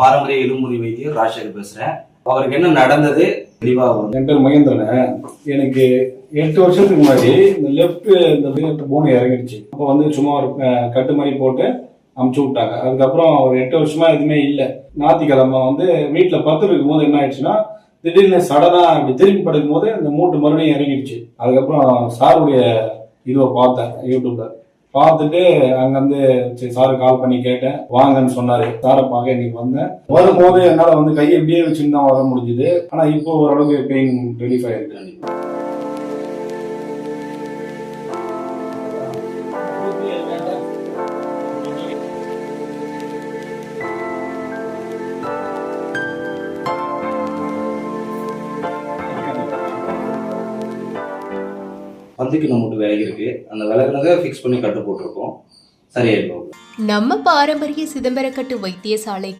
பாரம்பரிய எலும்புரி வைத்தியம் ராஜசேகர் பேசுறேன். அவருக்கு என்ன நடந்தது? தெளிவா வந்து என் பேர் மகேந்திரன். எனக்கு எட்டு வருஷத்துக்கு முன்னாடி இந்த லெஃப்ட் இந்த லெஃப்ட் போன் இறங்கிடுச்சு. அப்போ வந்து சும்மா ஒரு கட்டு மாதிரி போட்டு அமுச்சு விட்டாங்க. அதுக்கப்புறம் ஒரு எட்டு வருஷமா எதுவுமே இல்லை. ஞாயிற்றுக்கிழமை வந்து வீட்டில் பத்து இருக்கும் போது என்ன ஆயிடுச்சுன்னா திடீர்னு சடனா அப்படி திரும்பி படுக்கும் போது இந்த மூட்டு மறுபடியும் இறங்கிடுச்சு. அதுக்கப்புறம் சாருடைய இதுவை பார்த்தேன் யூடியூப்ல. பார்த்துட்டு அங்கேருந்து சரி சாரு கால் பண்ணி கேட்டேன். வாங்கன்னு சொன்னாரு. சாரை பார்க்க இன்னைக்கு வந்தேன். வரும்போது என்னால் வந்து கையை இப்படியே வச்சுன்னு தான் வர முடிஞ்சுது. ஆனா இப்போ ஓரளவுக்கு பெயின் ரிலீஃப் ஆயிருக்கு பந்துக்கு நம்மட்டு விலகி இருக்கு. அந்த விலகினதை ஃபிக்ஸ் பண்ணி கட்டு போட்டிருக்கோம். சரியாயிடும் நம்ம பாரம்பரிய சிதம்பரக்கட்டு வைத்தியசாலை